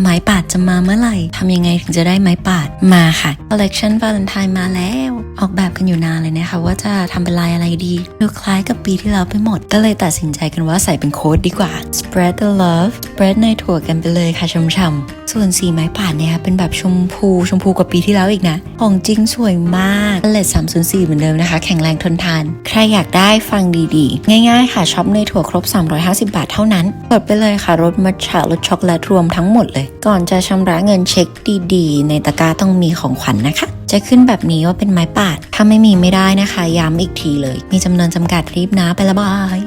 ไม้ปาดจะมาเมื่อไหร่ทำยังไงถึงจะได้ไม้ปาดมาค่ะ collection valentine มาแล้ว ออกแบบกันอยู่นานเลยนะคะ ว่าจะทำเป็นลายอะไรดีดูคล้ายกับปีที่แล้วไปหมด ก็เลยตัดสินใจกันว่าใส่เป็นโค้ดดีกว่า spread the love spread ในถั่วกันไปเลยค่ะช่ำๆส่วนสีไม้ปาดเนี่ยค่ะเป็นแบบชมพูชมพูกว่าปีที่แล้วอีกนะ ของจริงสวยมากเลด304 เหมือนเดิมนะคะ แข็งแรงทนทาน ใครอยากได้ฟังดีๆ ง่ายๆค่ะช็อปในถั่วครบ 350 บาทเท่านั้น กดไปเลยค่ะรสมัทฉะรสช็อกโกแลตรวมทั้งหมดเลย ก่อนจะชำระเงินเช็คดีๆ ในตะกร้าต้องมีของขวัญนะคะจะขึ้นแบบนี้ว่าเป็นไม้ปาดถ้าไม่มีไม่ได้นะคะ ย้ำอีกทีเลย มีจำนวนจำกัดรีบนะไปละบาย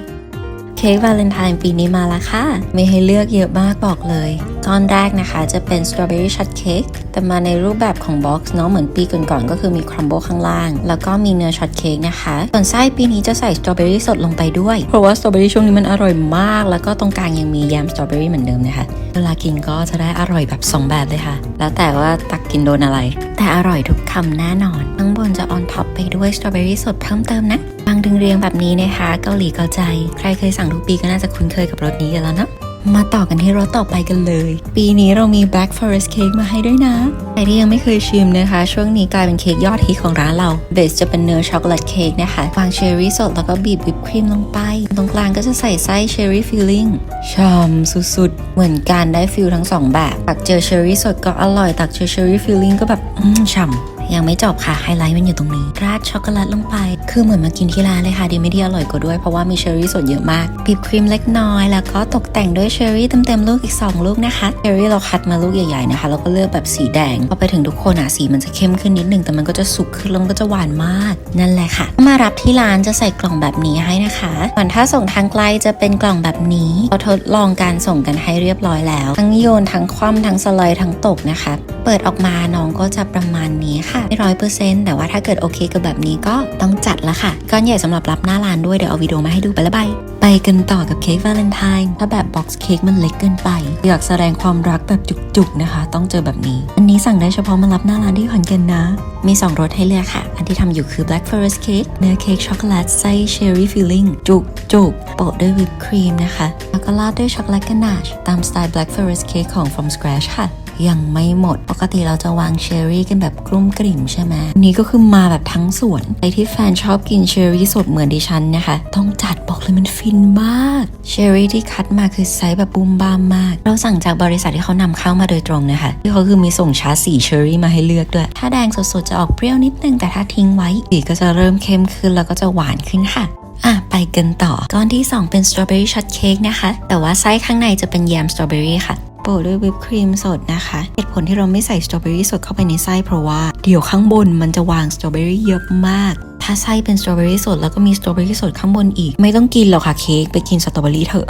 เค้กวาเลนไทน์ปีนี้มาแล้วค่ะ มีให้เลือกเยอะมากบอกเลย ก้อนแรกนะคะจะเป็นสตรอเบอรี่ช็อตเค้กแต่มาในรูปแบบของบ็อกซ์เนาะเหมือนปีก่อนๆก็คือมีครัมเบิลข้างล่าง แล้วก็มีเนื้อช็อตเค้กนะคะ ส่วนไส้ปีนี้จะใส่สตรอเบอรี่สดลงไปด้วย เพราะว่าสตรอเบอรี่ช่วงนี้มันอร่อยมาก แล้วก็ตรงกลางยังมีแยมสตรอเบอรี่เหมือนเดิมนะคะ เวลากินก็จะได้อร่อยแบบ 2 แบบเลยค่ะ แล้วแต่ว่าตักกินโดนอะไร แต่อร่อยทุกคำแน่นอน ข้างบนจะออนท็อปไปด้วยสตรอเบอรี่สดเพิ่มเติมนะ บางดึงเรียงแบบนี้นะคะ เกาหลีเกาใจ ใครเคยสั่งทุกปีก็น่าจะคุ้นเคยกับรสนี้กันแล้วนะมาต่อกันที่รสต่อไปกันเลย ปีนี้เรามี Black Forest Cake มาให้ด้วยนะ ใครที่ยังไม่เคยชิมนะคะ ช่วงนี้กลายเป็นเค้กยอดฮิตของร้านเรา เบสจะเป็นเนื้อช็อกโกแลตเค้กนะคะวางเชอร์รี่สดแล้วก็บีบวิปครีมลงไป ตรงกลางก็จะใส่ไส้เชอร์รี่ฟิลลิ่งช่ำสุดๆ เหมือนกันได้ฟิลทั้งสองแบบ ตักเจอเชอร์รี่สดก็อร่อย ตักเจอเชอร์รี่ฟิลลิ่งก็แบบอืมฉ่ำ ยังไม่จบค่ะไฮไลท์มันอยู่ตรงนี้ ราดช็อกโกแลตลงไป คือเหมือนมากินที่ร้านเลยค่ะดีไม่ดีอร่อยกว่าด้วยเพราะว่ามีเชอร์รี่สดเยอะมากบีบครีมเล็กน้อย แล้วก็ตกแต่งด้วยเชอร์รี่เต็มๆลูกอีก 2 ลูกนะคะเชอร์รี่เราคัดมาลูกใหญ่ๆนะคะแล้วก็เลือกแบบสีแดงพอไปถึงทุกคนอะสีมันจะเข้มขึ้นนิดนึงแต่มันก็จะสุกขึ้นแล้วมันก็จะหวานมาก นั่นแหละค่ะ มารับที่ร้านจะใส่กล่องแบบนี้ให้นะคะส่วนถ้าส่งทางไกลจะเป็นกล่องแบบนี้เราทดลองการส่งกันให้เรียบร้อยแล้ว ทั้งโยนทั้งคว่ำทั้งสไลด์ทั้งตกนะคะ เปิดออกมาน้องก็จะประมาณนี้ค่ะไม่ร้อยเปอร์เซ็นต์แต่ว่าถ้าเกิดโอเคกับแบบนี้ก็ต้องจัดละค่ะก้อนใหญ่สำหรับรับหน้าร้านด้วยเดี๋ยวเอาวิดีโอมาให้ดูไปละบายไปกันต่อกับเค้กวาเลนไทน์ถ้าแบบบ็อกซ์เค้กมันเล็กเกินไป อยากแสดงความรักแบบจุกๆนะคะ ต้องเจอแบบนี้ อันนี้สั่งได้เฉพาะมารับหน้าร้านที่ขอนแก่นนะ มี 2รสให้เลือกค่ะ อันที่ทำอยู่คือ Black Forest Cake เนื้อเค้กช็อกโกแลตไส้เชอร์รี่ฟิลลิ่งจุกจุกๆโปะด้วยวิปครีมนะคะ แล้วก็ราดด้วยช็อกโกแลตกานาชตามสไตล์ Black Forest Cake ของ From Scratch ค่ะ ยังไม่หมด ปกติเราจะวางเชอร์รี่กันแบบกลุ้มกลิ่มใช่ไหมนนี้ก็คือมาแบบทั้งสวนใครที่แฟนชอบกินเชอร์รี่สดเหมือนดิฉันนะคะ ต้องจัดบอกเลยมันฟินมากเชอร์รี่ที่คัดมาคือไซส์แบบบูมบามมาก เราสั่งจากบริษัทที่เขานำเข้ามาโดยตรงนะคะที่เขาคือมีส่งชาร์จสีเชอร์รี่มาให้เลือกด้วย ถ้าแดงสดๆจะออกเปรี้ยวนิดนึงแต่ถ้าทิ้งไว้สีก็จะเริ่มเข้มขึ้นแล้วก็จะหวานขึ้นค่ะอะ ไปกันต่อ ก้อนที่ 2 เป็นสตรอเบอรี่ช็อตเค้กนะคะ แต่ว่าไส้ข้างในจะเป็นแยมสตรอเบอรี่ค่ะ โปะด้วยวิปครีมสดนะคะ เหตุผลที่เราไม่ใส่สตรอเบอรี่สดเข้าไปในไส้เพราะว่าเดี๋ยวข้างบนมันจะวางสตรอเบอรี่เยอะมาก ถ้าไส้เป็นสตรอเบอรี่สดแล้วก็มีสตรอเบอรี่สดข้างบนอีก ไม่ต้องกินหรอกค่ะเค้กไปกินสตรอเบอรี่เถอะ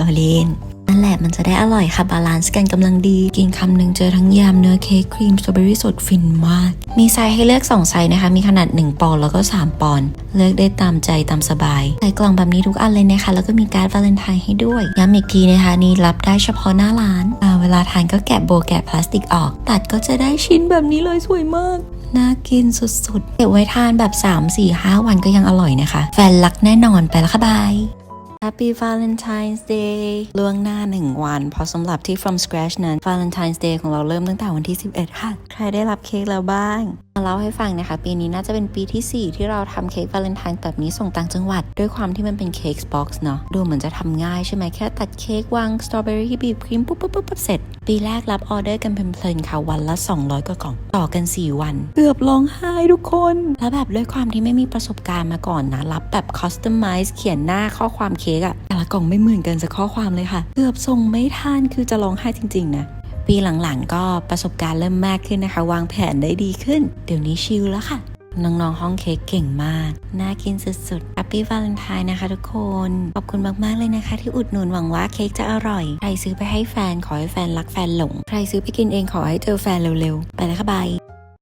ล้อเล่น นั่นแหละมันจะได้อร่อยค่ะบาลานซ์กันกำลังดี กินคำหนึ่งเจอทั้งยำเนื้อเค้กครีมสตรอเบอรี่สดฟินมาก มีไซส์ให้เลือก 2 ไซส์นะคะ มีขนาด 1 ปอนด์แล้วก็ 3 ปอนด์เลือกได้ตามใจตามสบายใส่กล่องแบบนี้ทุกอันเลยนะคะ แล้วก็มีการ์ดวาเลนไทน์ให้ด้วยย้ำอีกทีนะคะนี่รับได้เฉพาะหน้าร้านเวลาทานก็แกะโบแกะพลาสติกออก ตัดก็จะได้ชิ้นแบบนี้เลยสวยมากน่ากินสุดๆ เก็บไว้ทานแบบ 3 4 5 วันก็ยังอร่อยนะคะ แฟนรักแน่นอนไปแล้วค่ะบาย Happy Valentine's Day ล่วงหน้า 1 วัน เพราะสำหรับที่ From Scratch นั้น Valentine's Day ของเราเริ่มตั้งแต่วันที่ 11 ค่ะ ใครได้รับเค้กแล้วบ้างเล่าให้ฟังนะคะ ปีนี้น่าจะเป็นปีที่ 4 ที่เราทำเค้กวาเลนไทน์แบบนี้ส่งต่างจังหวัด ด้วยความที่มันเป็นเค้กบ็อกซ์เนาะดูเหมือนจะทำง่ายใช่ไหมแค่ตัดเค้กวางสตรอเบอรี่บีบครีมปุ๊บปุ๊บปุ๊บปุ๊บเสร็จ ปีแรกรับออเดอร์กันเพลินๆค่ะ วันละ 200 กว่ากล่อง ต่อกัน 4 วัน เกือบร้องไห้ทุกคน แล้วแบบด้วยความที่ไม่มีประสบการณ์มาก่อนนะ รับแบบคอสตอมไมซ์เขียนหน้าข้อความเค้กอะแต่ละกล่องไม่เหมือนกันสักข้อความเลยค่ะ เกือบส่งไม่ทันคือจะร้องไห้จริงๆนะ ปีหลังๆ ก็ประสบการณ์เริ่มมากขึ้นนะคะ วางแผนได้ดีขึ้น เดี๋ยวนี้ชิลแล้วค่ะ น้องๆ ห้องเค้กเก่งมาก น่ากินสุดๆ Happy Valentine นะคะทุกคน ขอบคุณมากๆเลยนะคะ ที่อุดหนุนหวังว่าเค้กจะอร่อย ใครซื้อไปให้แฟนขอให้แฟนรักแฟนหลง ใครซื้อไปกินเองขอให้เจอแฟนเร็วๆ ไปแล้วค่ะบาย